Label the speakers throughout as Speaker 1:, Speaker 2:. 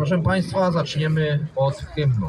Speaker 1: Proszę Państwa, zaczniemy od hymnu.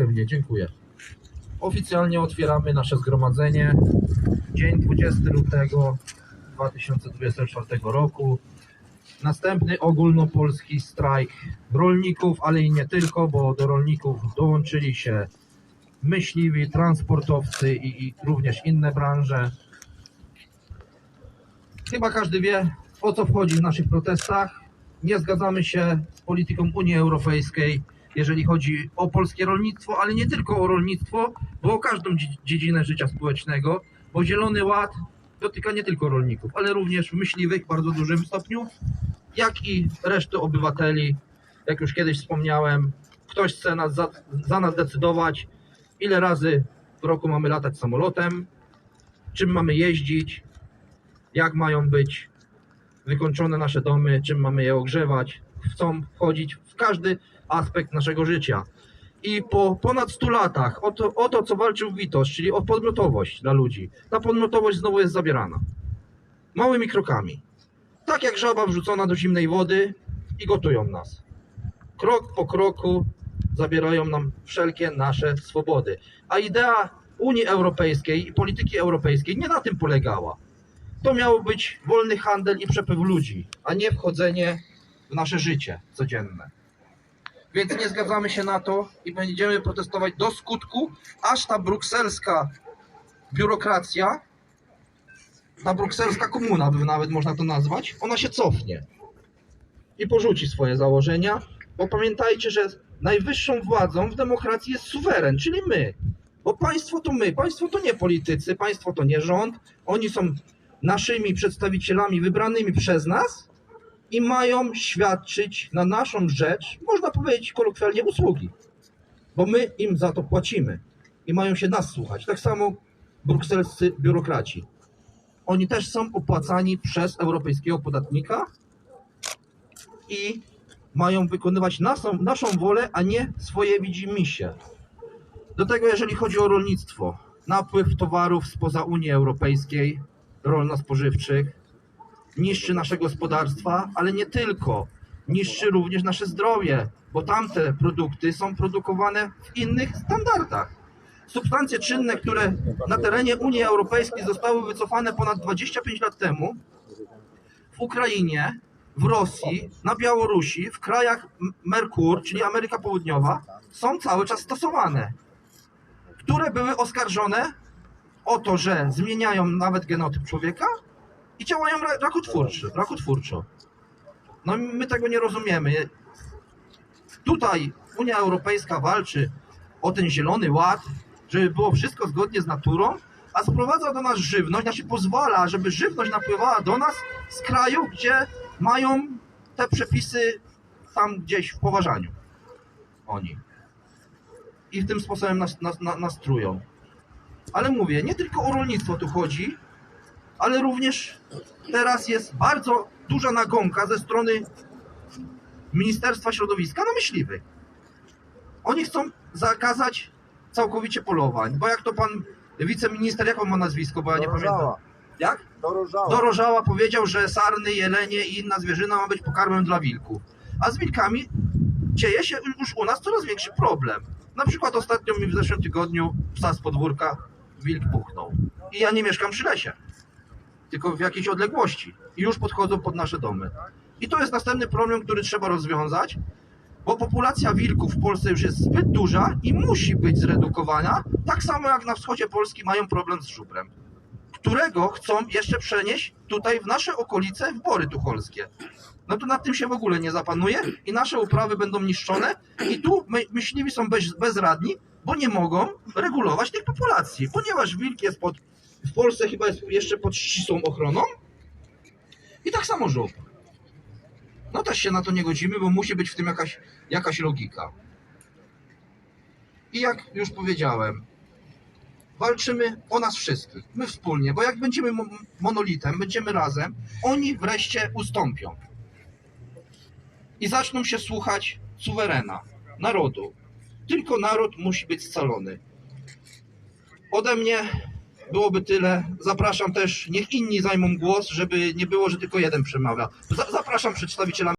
Speaker 1: hymnie, dziękuję. Oficjalnie otwieramy nasze zgromadzenie. Dzień 20 lutego 2024 roku. Następny ogólnopolski strajk rolników, ale i nie tylko, bo do rolników dołączyli się myśliwi, transportowcy i, i również inne branże. Chyba każdy wie, o co wchodzi w naszych protestach. Nie zgadzamy się z polityką Unii Europejskiej, jeżeli chodzi o polskie rolnictwo, ale nie tylko o rolnictwo, bo o każdą dzie- dziedzinę życia społecznego, bo Zielony Ład dotyka nie tylko rolników, ale również myśliwych w bardzo dużym stopniu, jak i reszty obywateli. Jak już kiedyś wspomniałem, ktoś chce nas za, za nas decydować, ile razy w roku mamy latać samolotem, czym mamy jeździć, jak mają być wykończone nasze domy, czym mamy je ogrzewać. Chcą wchodzić w każdy aspekt naszego życia. I po ponad 100 latach o to, o to, co walczył Witos, czyli o podmiotowość dla ludzi, ta podmiotowość znowu jest zabierana. Małymi krokami. Tak jak żaba wrzucona do zimnej wody i gotują nas. Krok po kroku zabierają nam wszelkie nasze swobody. A idea Unii Europejskiej i polityki europejskiej nie na tym polegała. To miał być wolny handel i przepływ ludzi, a nie wchodzenie w nasze życie codzienne. Więc nie zgadzamy się na to i będziemy protestować do skutku, aż ta brukselska biurokracja, ta brukselska komuna, by nawet można to nazwać, ona się cofnie i porzuci swoje założenia, bo pamiętajcie, że najwyższą władzą w demokracji jest suweren, czyli my. Bo państwo to my, państwo to nie politycy, państwo to nie rząd, oni są naszymi przedstawicielami wybranymi przez nas i mają świadczyć na naszą rzecz, można powiedzieć kolokwialnie, usługi. Bo my im za to płacimy i mają się nas słuchać. Tak samo brukselscy biurokraci. Oni też są opłacani przez europejskiego podatnika i mają wykonywać naszą, naszą wolę, a nie swoje widzimisię. Do tego, jeżeli chodzi o rolnictwo, napływ towarów spoza Unii Europejskiej, rolno-spożywczych, niszczy nasze gospodarstwa, ale nie tylko. Niszczy również nasze zdrowie, bo tamte produkty są produkowane w innych standardach. Substancje czynne, które na terenie Unii Europejskiej zostały wycofane ponad 25 lat temu, w Ukrainie, w Rosji, na Białorusi, w krajach Merkur, czyli Ameryka Południowa, są cały czas stosowane, które były oskarżone o to, że zmieniają nawet genotyp człowieka i działają ra- rakotwórczo. rakotwórczo. No my tego nie rozumiemy. Tutaj Unia Europejska walczy o ten zielony ład, żeby było wszystko zgodnie z naturą, a sprowadza do nas żywność, znaczy pozwala, żeby żywność napływała do nas z kraju, gdzie mają te przepisy tam gdzieś w poważaniu. Oni. I w tym sposobem nas, nas, na- nas trują. Ale mówię, nie tylko o rolnictwo tu chodzi, ale również teraz jest bardzo duża nagonka ze strony Ministerstwa Środowiska na myśliwych. Oni chcą zakazać całkowicie polowań. Bo jak to pan wiceminister, jak on ma nazwisko, bo ja nie pamiętam.
Speaker 2: Dorożała.
Speaker 1: Jak?
Speaker 2: Dorożała.
Speaker 1: Dorożała powiedział, że sarny, jelenie i inna zwierzyna ma być pokarmem dla wilków. A z wilkami dzieje się już u nas coraz większy problem. Na przykład ostatnio mi w zeszłym tygodniu psa z podwórka wilk puchnął. I ja nie mieszkam przy lesie, tylko w jakiejś odległości. I już podchodzą pod nasze domy. I to jest następny problem, który trzeba rozwiązać, bo populacja wilków w Polsce już jest zbyt duża i musi być zredukowana, tak samo jak na wschodzie Polski mają problem z żubrem którego chcą jeszcze przenieść tutaj w nasze okolice, w Bory Tucholskie. No to nad tym się w ogóle nie zapanuje i nasze uprawy będą niszczone i tu my, myśliwi są bez, bezradni, bo nie mogą regulować tych populacji, ponieważ wilk jest pod, w Polsce chyba jest jeszcze pod ścisłą ochroną i tak samo żub. No też się na to nie godzimy, bo musi być w tym jakaś, jakaś logika. I jak już powiedziałem, walczymy o nas wszystkich, my wspólnie, bo jak będziemy mo- monolitem, będziemy razem, oni wreszcie ustąpią. I zaczną się słuchać suwerena, narodu. Tylko naród musi być scalony. Ode mnie byłoby tyle. Zapraszam też, niech inni zajmą głos, żeby nie było, że tylko jeden przemawia. Za- Zapraszam przedstawiciela